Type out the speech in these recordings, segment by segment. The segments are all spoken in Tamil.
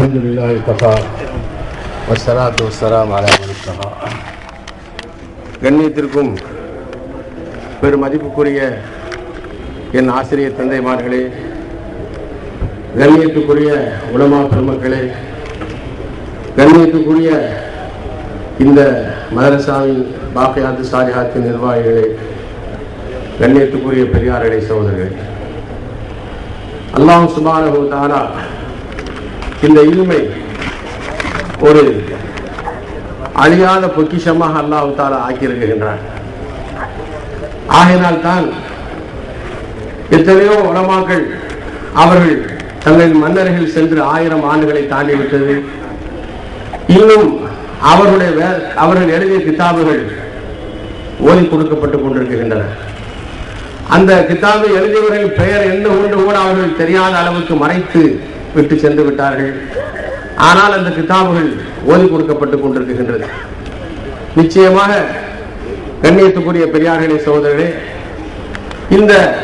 الحمد لله كفى والصلاة والسلام على من اتقى கண்ணியத்திற்கும் பெரும் மதிப்புக்குரிய என் ஆசிரியர் தந்தைமார்களே கண்ணியத்துக்குரிய உலமா பெருமக்களே கண்ணியத்துக்குரிய இந்த மதரசாவின் பாக்கியாத்து சாலிஹாத்தின் நிர்வாகிகளே கண்ணியத்துக்குரிய பெரியார்களே சகோதரர்களே அல்லாஹ் சுபானஹு தாலா இந்த இல்மை ஒரு அழியாத பொக்கிஷமாக அல்லாஹ் ஆக்கியிருக்கின்றார் ஆக்கியிருக்கின்றான். தான் எத்தனையோ உலமாக்கள் அவர்கள் தங்களின் மன்னர்கள் சென்று ஆயிரம் ஆண்டுகளை தாண்டி விட்டது இன்னும் அவர்களுடைய வே- அவர்கள் எழுதிய கித்தாபுகள் ஓதி கொடுக்கப்பட்டுக் கொண்டிருக்கின்றன. அந்த கித்தாபை எழுதியவர்கள் பெயர் என்ன ஒன்று கூட அவர்கள் தெரியாத அளவுக்கு மறைத்து விட்டு சென்று விட்டார்கள். ஆனால் அந்த கிதாபுகள் ஓதி கொடுக்கப்பட்டு கொண்டிருக்கின்றது. நிச்சயமாக கண்ணியத்துக்குரிய பெரியார்களே சகோதரர்களே இந்த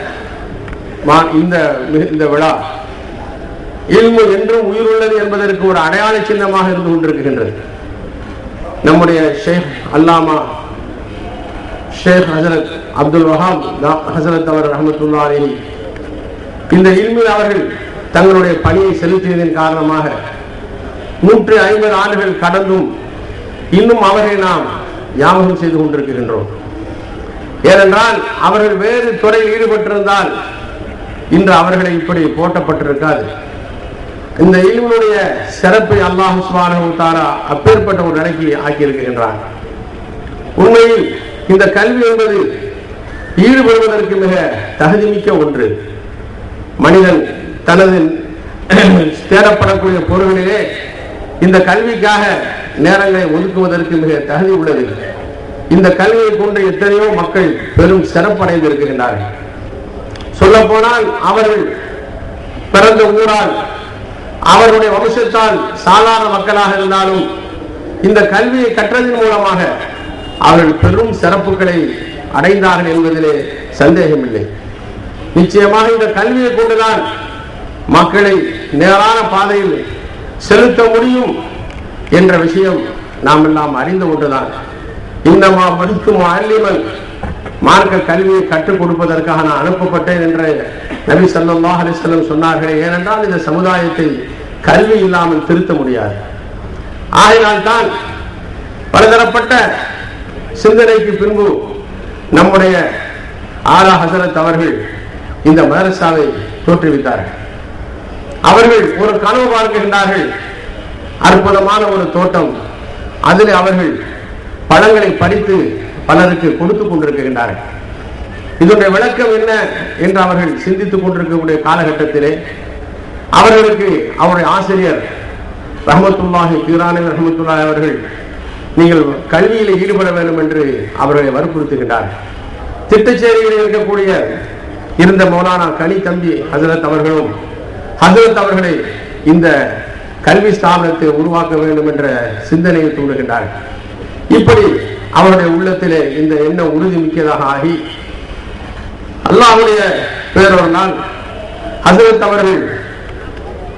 மா- இந்த இந்த விழா இல்மு என்றும் உயிர் உள்ளது என்பதற்கு ஒரு அடையாள சின்னமாக இருந்து கொண்டிருக்கின்றது. நம்முடைய ஷேக் அல்லாமா ஷேக் ஹசரத் அப்துல் வஹாப் ஹசரத் அவர் ரஹமத்துல்லா இந்த இல்மில் அவர்கள் தங்களுடைய பணியை செலுத்தியதன் காரணமாக நூற்றி ஐம்பது ஆண்டுகள் கடந்தும் இன்னும் அவர்களை நாம் ஞாபகம் செய்து கொண்டிருக்கின்றோம். ஏனென்றால் அவர்கள் வேறு துறையில் ஈடுபட்டிருந்தால் இன்று அவர்களை இப்படி போட்டப்பட்டிருக்காது இந்த இழிவுடைய சிறப்பை அல்லாஹ் சுப்ஹானஹு தாரா அப்பேற்பட்ட ஒரு நிலைக்கு ஆக்கியிருக்கின்றார் உண்மையில் இந்த கல்வி என்பது ஈடுபடுவதற்கு மிக தகுதிமிக்க ஒன்று. மனிதன் தனது தேடப்படக்கூடிய பொருள்களிலே இந்த கல்விக்காக நேரங்களை ஒதுக்குவதற்கு மிக தகுதி உள்ளது. இந்த கல்வியை கொண்டு எத்தனையோ மக்கள் பெரும் சிறப்படைந்து இருக்கின்றார்கள் சொல்ல போனால் அவர்கள் பிறந்த ஊரால் அவர்களுடைய வம்சத்தால் சாதாரண மக்களாக இருந்தாலும் இந்த கல்வியை கற்றதன் மூலமாக அவர்கள் பெரும் சிறப்புகளை அடைந்தார்கள் என்பதிலே சந்தேகமில்லை. நிச்சயமாக இந்த கல்வியை கொண்டுதான் மக்களை நேரான பாதையில் செலுத்த முடியும் என்ற விஷயம் நாம் எல்லாம் அறிந்த ஒன்றுதான். இன்னமா படிக்கும் அல்லிமன் மார்க்க கல்வியை கற்றுக் கொடுப்பதற்காக நான் அனுப்பப்பட்டேன் என்று நபி ஸல்லல்லாஹு அலைஹி சொன்னார்களே. ஏனென்றால் இந்த சமுதாயத்தை கல்வி இல்லாமல் திருத்த முடியாது. ஆகினால்தான் பலதரப்பட்ட சிந்தனைக்கு பின்பு நம்முடைய ஆரா ஹசரத் அவர்கள் இந்த மதரசாவை தோற்றுவித்தார்கள். அவர்கள் ஒரு கனவு பார்க்கின்றார்கள் அற்புதமான ஒரு தோட்டம். அதில் அவர்கள் பழங்களை படித்து பலருக்கு கொடுத்து கொண்டிருக்கின்றார்கள். இதனுடைய விளக்கம் என்ன என்று அவர்கள் சிந்தித்துக் கொண்டிருக்கக்கூடிய காலகட்டத்திலே அவர்களுக்கு அவருடைய ஆசிரியர் ரஹமத்துல்லாஹி கீரானி ரஹமத்துல்லாஹி அவர்கள் நீங்கள் கல்வியில் ஈடுபட வேண்டும் என்று அவர்களை வற்புறுத்துகின்றார்கள் திட்டச்சேரியில் இருக்கக்கூடிய இருந்த மௌலானா கனி தம்பி ஹசரத் அவர்களும் ஹசரத் அவர்களை இந்த கல்வி ஸ்தாபனத்தை உருவாக்க வேண்டும் என்ற சிந்தனையை தூண்டுகின்றார்கள். இப்படி அவருடைய உள்ளத்திலே இந்த எண்ணம் உறுதி மிக்கதாக ஆகி அல்லாஹ்வுடைய பேரொரு நாள் ஹசரத் அவர்கள்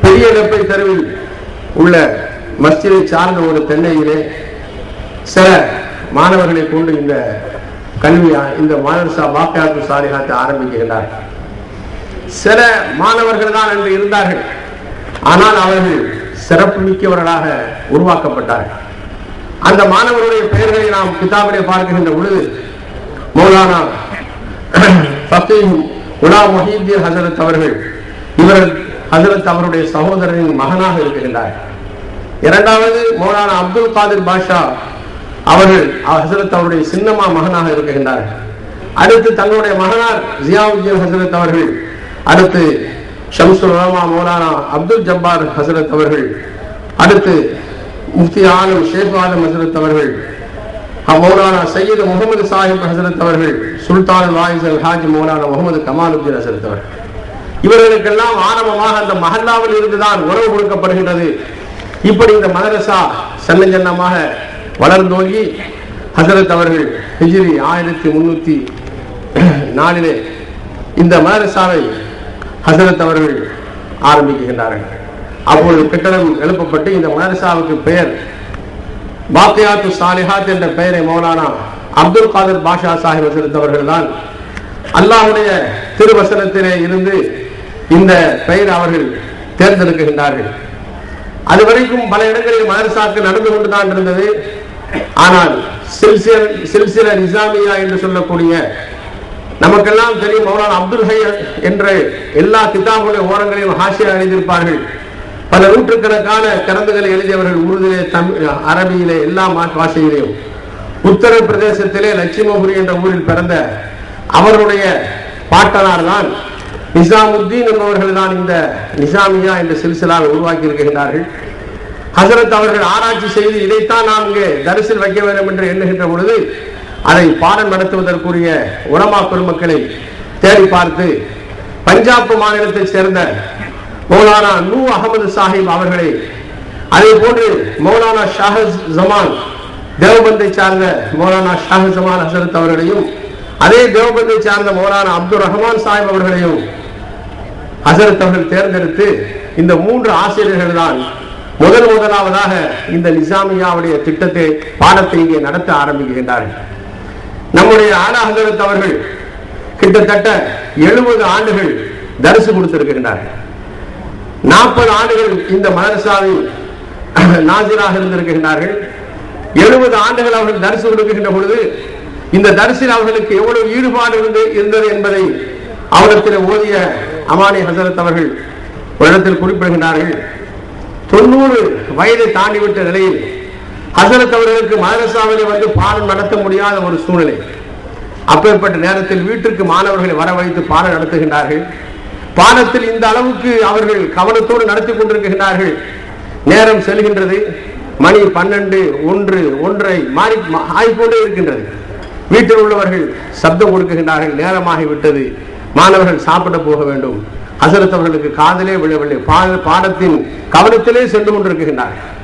பெரிய வெப்பை தெருவில் உள்ள மஸ்ஜிதை சார்ந்த ஒரு தென்னையிலே சில மாணவர்களை கொண்டு இந்த கல்வியா இந்த மாதர்சா வாக்காளர் சாலிகாத்தை ஆரம்பிக்கின்றார் சில மாணவர்கள் தான் அன்று இருந்தார்கள். ஆனால் அவர்கள் சிறப்பு மிக்கவர்களாக உருவாக்கப்பட்டார்கள். அந்த மாணவருடைய பெயர்களை நாம் கிதாபிலே பார்க்கின்ற பொழுது மௌலானா உலா மொஹீதீன் ஹசரத் அவர்கள் இவர்கள் ஹசரத் அவருடைய சகோதரனின் மகனாக இருக்கின்றார். இரண்டாவது மௌலானா அப்துல் காதிர் பாஷா அவர்கள் ஹசரத் அவருடைய சின்னம்மா மகனாக இருக்கின்றார் அடுத்து தங்களுடைய மகனார் ஜியாவுஜீன் ஹசரத் அவர்கள் அடுத்து ஷம்சுல் உலமா மௌலானா அப்துல் ஜப்பார் ஹசரத் அவர்கள் அடுத்து முஃப்தி ஆலம் ஷேக் ஆலம் ஹசரத் அவர்கள் மௌலானா சையீத் முகமது சாஹிப் ஹசரத் அவர்கள் சுல்தான் வாயிஸ் அல் ஹாஜ் மௌலானா முகமது கமாலுத்தீன் ஹசரத் அவர்கள். இவர்களுக்கெல்லாம் ஆரம்பமாக அந்த மஹல்லாவில் இருந்துதான் உறவு கொடுக்கப்படுகின்றது. இப்படி இந்த மதரசா சென்ன ஜன்னமாக வளர்ந்தோங்கி ஹசரத் அவர்கள் ஹிஜிரி ஆயிரத்தி முன்னூத்தி நாலிலே இந்த மதரசாவை ஹசரத் அவர்கள் ஆரம்பிக்கின்றார்கள் அப்பொழுது கட்டணம் எழுப்பப்பட்டு இந்த மதரசாவுக்கு பெயர் பாத்தியாத்து சாலிஹாத் என்ற பெயரை மௌலானா அப்துல் காதர் பாஷா சாஹிப் செலுத்தவர்கள் தான் அல்லாஹுடைய திருவசனத்திலே இருந்து இந்த பெயர் அவர்கள் தேர்ந்தெடுக்கின்றார்கள் அது வரைக்கும் பல இடங்களில் மதரசாக்கள் நடந்து கொண்டுதான் இருந்தது. ஆனால் சில்சில சில்சில நிசாமியா என்று சொல்லக்கூடிய நமக்கெல்லாம் தெரியும் மௌலான அப்துல் ஹை என்ற எல்லா கிதாபுடைய ஓரங்களையும் ஹாஷியா எழுதியிருப்பார்கள். பல நூற்றுக்கணக்கான கரந்துகளை எழுதியவர்கள் உருதிலே தமிழ் அரபியிலே எல்லா பாஷையிலேயும். உத்தரப்பிரதேசத்திலே லட்சுமபுரி என்ற ஊரில் பிறந்த அவருடைய பாட்டனார் தான் நிசாமுத்தீன் என்பவர்கள் தான் இந்த நிசாமியா என்ற சில்சிலாவை உருவாக்கி இருக்கின்றார்கள். ஹசரத் அவர்கள் ஆராய்ச்சி செய்து இதைத்தான் நாம் இங்கே தரிசில் வைக்க வேண்டும் என்று எண்ணுகின்ற பொழுது அதை பாடம் நடத்துவதற்குரிய உலமா பெருமக்களை தேடி பார்த்து பஞ்சாப் மாநிலத்தைச் சேர்ந்த மௌலானா நூ அகமது சாஹிப் அவர்களை அதே போன்று மௌலானா ஷாஹஸ் ஜமான் தேவபந்தை சார்ந்த மௌலானா ஷாஹ் ஜமான் ஹசரத் அவர்களையும் அதே தேவபந்தை சார்ந்த மௌலானா அப்துல் ரஹ்மான் சாஹிப் அவர்களையும் ஹசரத் அவர்கள் தேர்ந்தெடுத்து இந்த மூன்று ஆசிரியர்கள் தான் முதல் முதலாவதாக இந்த நிசாமியாவுடைய திட்டத்தை பாடத்தை இங்கே நடத்த ஆரம்பிக்கின்றார்கள். நம்முடைய ஆலா அவர்கள் கிட்டத்தட்ட எழுபது ஆண்டுகள் தரிசு கொடுத்திருக்கின்றார்கள். நாற்பது ஆண்டுகள் இந்த மதரசாவில் நாசிராக இருந்திருக்கின்றார்கள். எழுபது ஆண்டுகள் அவர்கள் தரிசு கொடுக்கின்ற பொழுது இந்த தரிசில் அவர்களுக்கு எவ்வளவு ஈடுபாடு இருந்து இருந்தது என்பதை அவரிடத்தில் ஓதிய அமானி ஹசரத் அவர்கள் ஒரு இடத்தில் குறிப்பிடுகின்றார்கள். தொண்ணூறு வயதை தாண்டிவிட்ட நிலையில் ஹசரத் அவர்களுக்கு மதரசாவிலே வந்து பாடம் நடத்த முடியாத ஒரு சூழ்நிலை. அப்பேற்பட்ட நேரத்தில் வீட்டிற்கு மாணவர்களை வரவழைத்து பாடம் நடத்துகின்றார்கள். பாடத்தில் இந்த அளவுக்கு அவர்கள் கவனத்தோடு நடத்தி கொண்டிருக்கின்றார்கள். நேரம் செல்கின்றது. மணி பன்னெண்டு ஒன்று ஒன்றை மாறி மா- ஆகிக்கொண்டே இருக்கின்றது. வீட்டில் உள்ளவர்கள் சப்தம் கொடுக்குகின்றார்கள் நேரமாகி விட்டது. மாணவர்கள் சாப்பிட போக வேண்டும். ஹசரத் அவர்களுக்கு காதலே விழவில்லை. பாடத்தின் கவனத்திலே சென்று கொண்டிருக்கின்றார்கள்.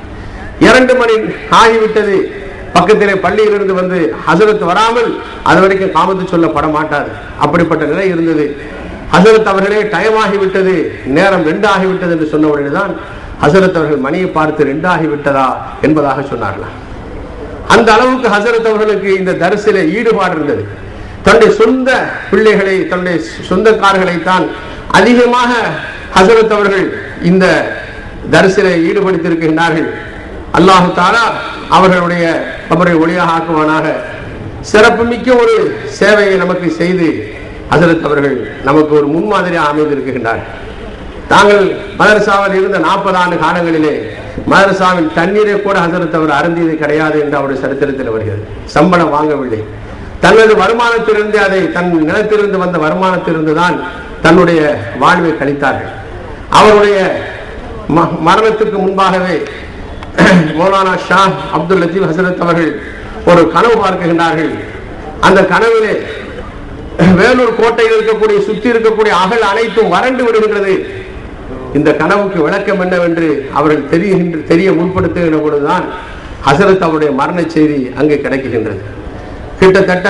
இரண்டு மணி ஆகிவிட்டது. பக்கத்திலே பள்ளியிலிருந்து வந்து ஹசரத் வராமல் அது வரைக்கும் காமத்து சொல்லப்பட மாட்டார் அப்படிப்பட்ட நிலை இருந்தது. ஹசரத் அவர்களே டைம் ஆகிவிட்டது. நேரம் ரெண்டு ஆகிவிட்டது என்று சொன்ன உடனேதான் ஹசரத் அவர்கள் மணியை பார்த்து ரெண்டு ஆகிவிட்டதா என்பதாக சொன்னார்களாம் அந்த அளவுக்கு ஹசரத் அவர்களுக்கு இந்த தரிசில ஈடுபாடு இருந்தது. தன்னுடைய சொந்த பிள்ளைகளை தன்னுடைய சொந்தக்காரர்களை தான் அதிகமாக ஹசரத் அவர்கள் இந்த தரிசில ஈடுபடுத்தியிருக்கின்றார்கள். அல்லாஹு தாலா அவர்களுடைய அவரை ஒளியாக ஆக்குவானாக சிறப்புமிக்க ஒரு சேவையை நமக்கு செய்து ஹசரத் அவர்கள் நமக்கு ஒரு முன்மாதிரியாக அமைந்திருக்கின்றார். தாங்கள் மதரசாவில் இருந்த நாற்பது ஆண்டு காலங்களிலே மதரசாவின் தண்ணீரை கூட ஹசரத் அவர் அருந்தியது கிடையாது என்று அவருடைய சரித்திரத்தில் வருகிறது. சம்பளம் வாங்கவில்லை. தனது வருமானத்திலிருந்து அதை தன் நிலத்திலிருந்து வந்த வருமானத்திலிருந்து தான் தன்னுடைய வாழ்வை கழித்தார்கள். அவருடைய ம- மரணத்துக்கு முன்பாகவே மௌலானா ஷா அப்துல் லத்தீப் ஹசரத் அவர்கள் ஒரு கனவு பார்க்கின்றார்கள். அந்த கனவிலே வேலூர் கோட்டையில் இருக்கக்கூடிய சுற்றி இருக்கக்கூடிய அகல் அனைத்தும் வறண்டு விடுகின்றது. இந்த கனவுக்கு விளக்கம் என்னவென்று அவர்கள் தெரிகின்ற தெரிய முற்படுத்துகின்ற பொழுதுதான் ஹசரத் அவருடைய மரண செய்தி அங்கே கிடைக்கின்றது. கிட்டத்தட்ட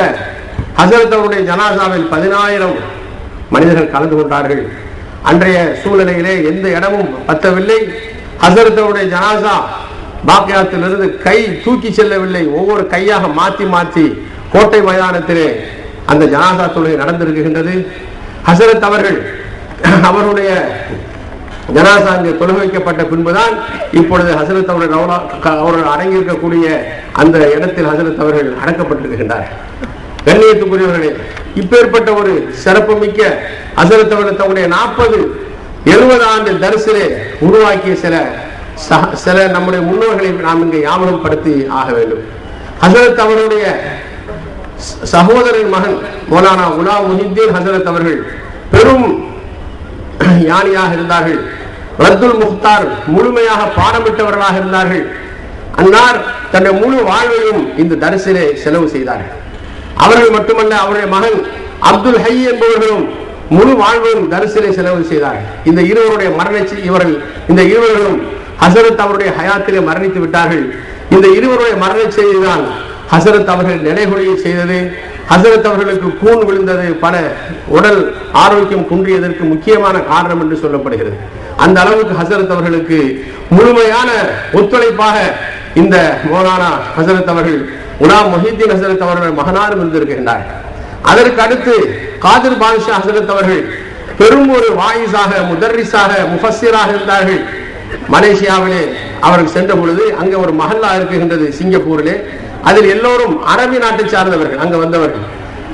ஹசரத் அவருடைய ஜனாசாவில் பதினாயிரம் மனிதர்கள் கலந்து கொண்டார்கள். அன்றைய சூழ்நிலையிலே எந்த இடமும் பத்தவில்லை. ஹசரத் அவருடைய ஜனாசா பாக்யாத்திலிருந்து கை தூக்கி செல்லவில்லை. ஒவ்வொரு கையாக மாத்தி மாத்தி கோட்டை மைதானத்திலே அந்த ஜனாதா தொழுகை நடந்திருக்கின்றது. ஹசரத் அவர்கள் அவருடைய ஜனாசா அங்கு தொழுகை வைக்கப்பட்ட பின்புதான் இப்பொழுது ஹசரத் அவர்கள் ரவுலா- அவர்கள் அடங்கியிருக்கக்கூடிய அந்த இடத்தில் ஹசரத் அவர்கள் அடக்கப்பட்டிருக்கின்றார் கண்ணியத்துக்குரியவர்களே இப்பேற்பட்ட ஒரு சிறப்புமிக்க ஹசரத் அவர்கள் தன்னுடைய நாற்பது எழுபது ஆண்டு தரிசிலே உருவாக்கிய சில சில நம்முடைய முன்னோர்களை நாம் இங்கே ஞாபகப்படுத்தி ஆக வேண்டும். ஹசரத் அவருடைய சகோதரின் சகோதரன் மகன் மௌலானா உலா முஹித்தீன் ஹசரத் அவர்கள் பெரும் ஞானியாக இருந்தார்கள். ரத்துல் முக்தார் முழுமையாக பாடமிட்டவர்களாக இருந்தார்கள். அன்னார் தன்னுடைய முழு வாழ்வையும் இந்த தரிசிலே செலவு செய்தார்கள். அவர்கள் மட்டுமல்ல அவருடைய மகன் அப்துல் ஹை என்பவர்களும் முழு வாழ்வையும் தரிசிலே செலவு செய்தார்கள். இந்த இருவருடைய மரணச்சி இவர்கள் இந்த இருவர்களும் ஹசரத் அவருடைய ஹயாத்திலே மரணித்து விட்டார்கள். இந்த இருவருடைய மரண செய்திதான் ஹசரத் அவர்கள் நிலைகுறையை செய்தது. ஹசரத் அவர்களுக்கு கூன் விழுந்தது பல உடல் ஆரோக்கியம் குன்றியதற்கு முக்கியமான காரணம் என்று சொல்லப்படுகிறது. அந்த அளவுக்கு ஹசரத் அவர்களுக்கு முழுமையான ஒத்துழைப்பாக இந்த மோலானா ஹசரத் அவர்கள் குலாம் மொஹித்தீன் ஹசரத் அவர்கள் மகனாரும் இருந்திருக்கின்றார் அதற்கு அடுத்து காதிர் பாதுஷா ஹசரத் அவர்கள் பெரும் ஒரு வாயிஸாக முதர்ரிஸாக முஃபஸிராக இருந்தார்கள். மலேசியாவிலே அவர்கள் சென்ற பொழுது அங்க ஒரு மஹல்லா இருக்குகின்றது சிங்கப்பூரிலே. அதில் எல்லோரும் அரபி நாட்டை சார்ந்தவர்கள் அங்க வந்தவர்கள்.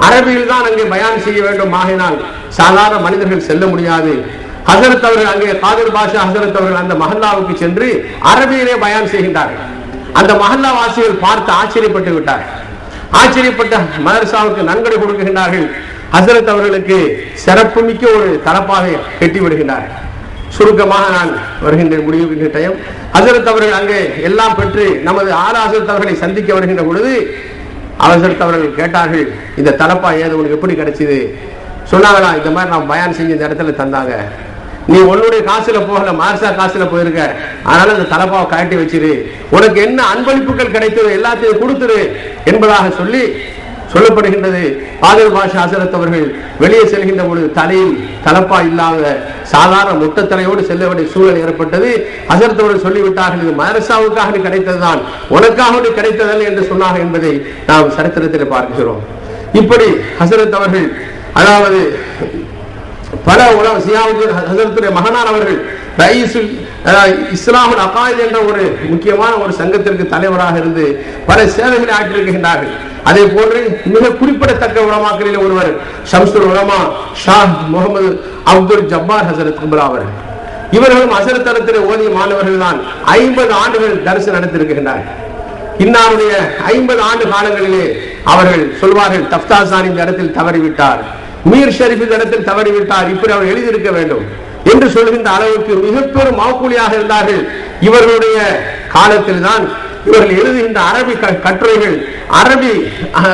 அரபியில் தான் அங்கே பயான் செய்ய வேண்டும் ஆகினால் சாதாரண மனிதர்கள் செல்ல முடியாது. ஹசரத் அவர்கள் அங்கே காதர் பாஷா ஹசரத் அவர்கள் அந்த மஹல்லாவுக்கு சென்று அரபியிலே பயான் செய்கின்றார்கள். அந்த மஹல்லா வாசிகள் பார்த்து ஆச்சரியப்பட்டு விட்டார்கள். ஆச்சரியப்பட்ட மதரசாவுக்கு நன்கொடை கொடுக்கின்றார்கள். ஹசரத் அவர்களுக்கு சிறப்புமிக்க ஒரு தரப்பாக கட்டி விடுகின்றார்கள். சுருக்கமாக நான் வருகின்ற முடிவு டயம் ஹசரத் அவர்கள் அங்கே எல்லாம் பெற்று நமது ஆறு ஹசரத் அவர்களை சந்திக்க வருகின்ற பொழுது அவசரத் அவர்கள் கேட்டார்கள் இந்த தலப்பா ஏது உனக்கு எப்படி கிடைச்சது? சொன்னாங்களா இந்த மாதிரி நான் பயான் செஞ்ச இந்த இடத்துல தந்தாங்க. நீ உன்னுடைய காசுல போகல மார்சா காசுல போயிருக்க. அதனால இந்த தலப்பாவை காட்டி வச்சிரு. உனக்கு என்ன அன்பளிப்புகள் கிடைத்தது எல்லாத்தையும் கொடுத்துரு என்பதாக சொல்லி சொல்லப்படுகின்றது. பாதர் பாஷா அசரத் அவர்கள் வெளியே செல்கின்ற பொழுது தலையில் தலப்பா இல்லாத சாதாரண முட்டத்தரையோடு செல்ல வேண்டிய சூழல் ஏற்பட்டது. அசரத்தோடு சொல்லிவிட்டார்கள் இது மதரசாவுக்காக கிடைத்ததுதான். உனக்காக கிடைத்ததல்ல என்று சொன்னார்கள் என்பதை நாம் சரித்திரத்தில் பார்க்கிறோம். இப்படி ஹசரத் அவர்கள் அதாவது பல உலக சியாவுக்கு ஹசரத்துடைய மகனானவர்கள் ரைஸில் ரைசுல் அதாவது இஸ்லாமுல் என்ற ஒரு முக்கியமான ஒரு சங்கத்திற்கு தலைவராக இருந்து பல சேவைகளை ஆற்றியிருக்கின்றார்கள். அதே போன்று மிக குறிப்பிடத்தக்க உலமாக்களில் ஒருவர் ஷம்சுல் உலமா ஷா முகமது அப்துல் ஜப்பார் ஹசரத் கும்பலா அவர்கள். இவர்களும் ஹசரத் தரத்தில் ஓதிய மாணவர்கள் தான் ஐம்பது ஆண்டுகள் தரிசனம் நடத்திருக்கின்றார்கள் இன்னாருடைய ஐம்பது ஆண்டு காலங்களிலே அவர்கள் சொல்வார்கள் தப்தாசான் இந்த இடத்தில் தவறிவிட்டார். மீர் ஷரீஃப் இந்த இடத்தில் தவறிவிட்டார். இப்படி அவர் எழுதியிருக்க வேண்டும். என்று சொல்கின்ற அளவுக்கு மிக பெரும் மாக்கூலியாக இருந்தார்கள். இவர்களுடைய காலத்தில் தான் இவர்கள் எழுதுகின்ற அரபி க- கட்டுரைகள் அரபி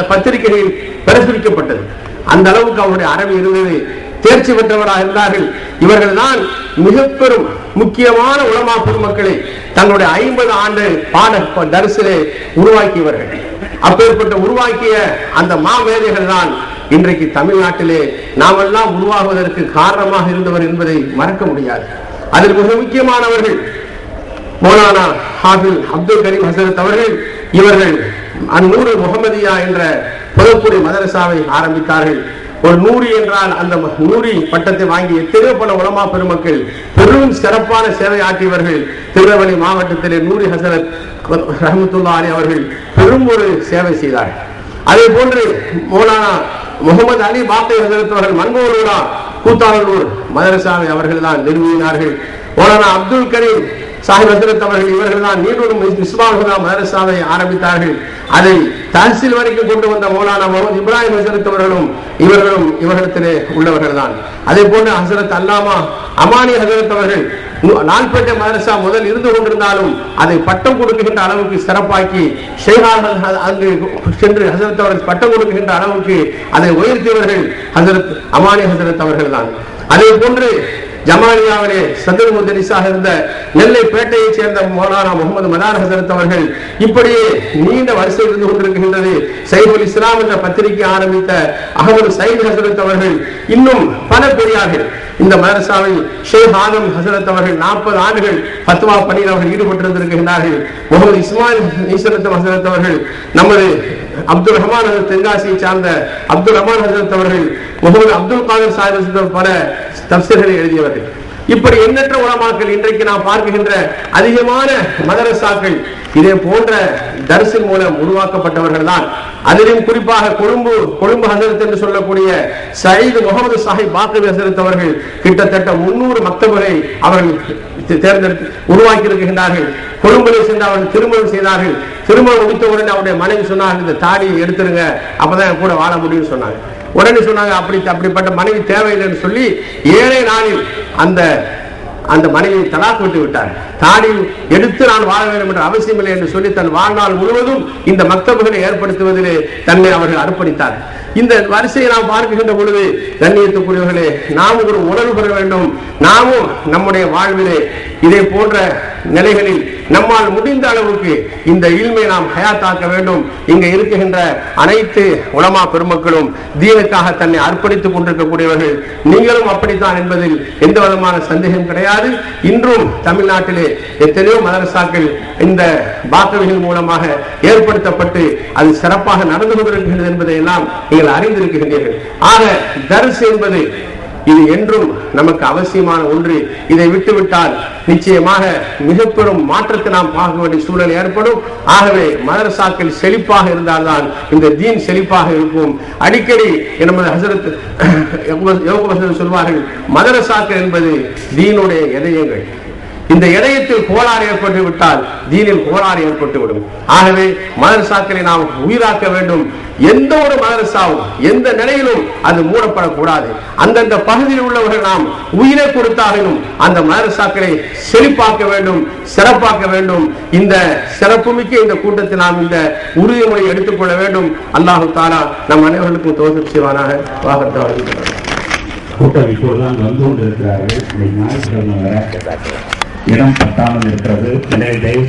பத்திரிகைகளில் பிரசுரிக்கப்பட்டது. அந்த அளவுக்கு அவருடைய அரபி இருந்தது தேர்ச்சி பெற்றவராக இருந்தார்கள். இவர்கள் தான் மிக பெரும் முக்கியமான உலமா பொதுமக்களை தங்களுடைய ஐம்பது ஆண்டு பாட தரிசிலே உருவாக்கியவர்கள். அப்பேற்பட்ட உருவாக்கிய அந்த மாமேதைகள் தான் இன்றைக்கு தமிழ்நாட்டிலே நாமெல்லாம் உருவாகுவதற்கு காரணமாக இருந்தவர் என்பதை மறக்க முடியாது. அதில் மிக முக்கியமானவர்கள் மௌலானா ஹாபில் அப்துல் கரீம் ஹசரத் அவர்கள் இவர்கள் அந்நூறு முகமதியா என்ற புதப்புரி மதரசாவை ஆரம்பித்தார்கள். ஒரு நூறு என்றால் அந்த ம- நூறி பட்டத்தை வாங்கி எத்தனையோ பல உலமா பெருமக்கள் பெரும் சிறப்பான சேவை ஆற்றியவர்கள். திருநெல்வேலி மாவட்டத்திலே நூரி ஹசரத் ரஹமத்துல்லா அலி அவர்கள் பெரும் ஒரு சேவை செய்தார்கள். அதே போன்று மௌலானா முகமது அலி பாப்பை ஹசரத்தவர்கள் அவர்கள் கூத்தாளூர் மதரசாமி அவர்கள் தான் நிறுவினார்கள். மௌலானா அப்துல் கரீம் சாஹிப் ஹசரத் அவர்கள் இவர்கள் தான் நீடூரும் மிஸ்பாகுதா மதரசாவை ஆரம்பித்தார்கள். அதை தஹசில் வரைக்கும் கொண்டு வந்த மௌலானா முகமது இப்ராஹிம் ஹசரத் அவர்களும் இவர்களும் இவர்களிடத்திலே உள்ளவர்கள் தான். அதே போன்று ஹசரத் அல்லாமா அமானி ஹசரத் அவர்கள் நால்பேட்டை மதரசா முதல் இருந்து கொண்டிருந்தாலும் அதை பட்டம் கொடுக்கின்ற அளவுக்கு சிறப்பாக்கி ஷேகான் அங்கு சென்று ஹசரத் அவர்கள் பட்டம் கொடுக்கின்ற அளவுக்கு அதை உயர்த்தியவர்கள் ஹசரத் அமானி ஹசரத் அவர்கள் தான் அதே போன்று ஜமானியாவிலே சதுர் முதரிசாக இருந்த நெல்லை பேட்டையைச் சேர்ந்த மோலானா முகமது மதார் ஹசரத் அவர்கள் இப்படியே நீண்ட வரிசை இருந்து கொண்டிருக்கின்றது. சைபுல் இஸ்லாம் என்ற பத்திரிகை ஆரம்பித்த அகமது சயீத் ஹசரத் அவர்கள் இன்னும் பல பெரியார்கள். இந்த மதரசாவை ஷேக் ஆதம் ஹசரத் அவர்கள் நாற்பது ஆண்டுகள் பத்வா பணியில் அவர்கள் ஈடுபட்டிருந்திருக்கின்றார்கள். முகமது இஸ்மாயில் ஈஸ்வரத்தம் ஹசரத் அவர்கள் நமது அப்துல் ரஹ்மான் தென்காசியை சார்ந்த அப்துல் ரஹ்மான் ஹசரத் அவர்கள் முகமது அப்துல் காதர் சாஹிப் பல தப்சர்களை எழுதியவர்கள். இப்படி எண்ணற்ற உலமாக்கள் இன்றைக்கு நாம் பார்க்கின்ற அதிகமான மதரசாக்கள் இதே போன்ற தரிசின் மூலம் உருவாக்கப்பட்டவர்கள் தான். அதிலும் குறிப்பாக கொழும்பு கொழும்பு ஹசரத் என்று சொல்லக்கூடிய சயீது முகமது சாஹிப் பாக்கவி ஹசரத் அவர்கள் கிட்டத்தட்ட முன்னூறு மக்தபுகளை அவர்கள் தேர்ந்தெடுத்து உருவாக்கி இருக்கின்றார்கள் கொழும்பிலே சென்று அவர்கள் திருமணம் செய்தார்கள். திருமணம் முடித்தவுடன் அவருடைய மனைவி சொன்னார்கள் இந்த தாடியை எடுத்துருங்க அப்பதான் என் கூட வாழ முடியும்னு சொன்னாங்க. உடனே சொன்னாங்க அப்படி அப்படிப்பட்ட மனைவி தேவையில்லைன்னு சொல்லி ஏழை நாளில் அந்த அந்த மனைவியை தலாக் விட்டு விட்டார். தானில் எடுத்து நான் வாழ வேண்டும் என்ற அவசியமில்லை என்று சொல்லி தன் வாழ்நாள் முழுவதும் இந்த மக்தபுகளை ஏற்படுத்துவதிலே தன்னை அவர்கள் அர்ப்பணித்தார் இந்த வரிசையை நாம் பார்க்கின்ற பொழுது கண்ணியத்துக்குரியவர்களே நாம் ஒரு உணர்வு பெற வேண்டும். நாமும் நம்முடைய வாழ்விலே இதே போன்ற நிலைகளில் நம்மால் முடிந்த அளவுக்கு இந்த இல்மை நாம் ஹயாத்தாக்க வேண்டும். இங்க இருக்குகின்ற அனைத்து உலமா பெருமக்களும் தீனுக்காக தன்னை அர்ப்பணித்துக் கொண்டிருக்கக்கூடியவர்கள் நீங்களும் அப்படித்தான் என்பதில் எந்த விதமான சந்தேகம் கிடையாது. இன்றும் தமிழ்நாட்டிலே எத்தனையோ மதரசாக்கள் இந்த பாக்கவிகள் மூலமாக ஏற்படுத்தப்பட்டு அது சிறப்பாக நடந்து கொண்டிருக்கிறது என்பதை எல்லாம் நீங்கள் அறிந்திருக்கின்றீர்கள் ஆக தர்ஸ் என்பது இது என்றும் நமக்கு அவசியமான ஒன்று. இதை விட்டுவிட்டால் நிச்சயமாக மிக பெரும் மாற்றத்தை நாம் பார்க்க வேண்டிய சூழல் ஏற்படும். ஆகவே மதரசாக்கள் செழிப்பாக இருந்தால்தான் இந்த தீன் செழிப்பாக இருக்கும். அடிக்கடி நமது ஹசரத் யோகவசனம் சொல்வார்கள் மதரசாக்கள் என்பது தீனுடைய இதயங்கள். இந்த இதயத்தில் கோளாறு ஏற்பட்டு விட்டால் தீனில் கோளாறு ஏற்பட்டு விடும். ஆகவே மதரசாக்களை நாம் உயிராக்க வேண்டும். எந்த ஒரு மதரசாவும் எந்த நிலையிலும் அது மூடப்படக்கூடாது. அந்தந்த பகுதியில் உள்ளவர்கள் நாம் உயிரை கொடுத்தாலும் அந்த மதரசாக்களை செழிப்பாக்க வேண்டும் சிறப்பாக்க வேண்டும். இந்த சிறப்புமிக்க இந்த கூட்டத்தில் நாம் இந்த உறுதிமொழி எடுத்துக்கொள்ள வேண்டும். அல்லாஹு தாலா நம் அனைவர்களுக்கும் தோசம் செய்வானாக. வாகத்தை கூட்டம் இப்போதுதான் வந்து கொண்டிருக்கிறார்கள். ஞாயிற்றுக்கிழமை வர. இடம் பட்டாமல் இருக்கிறது. எனவே தயவு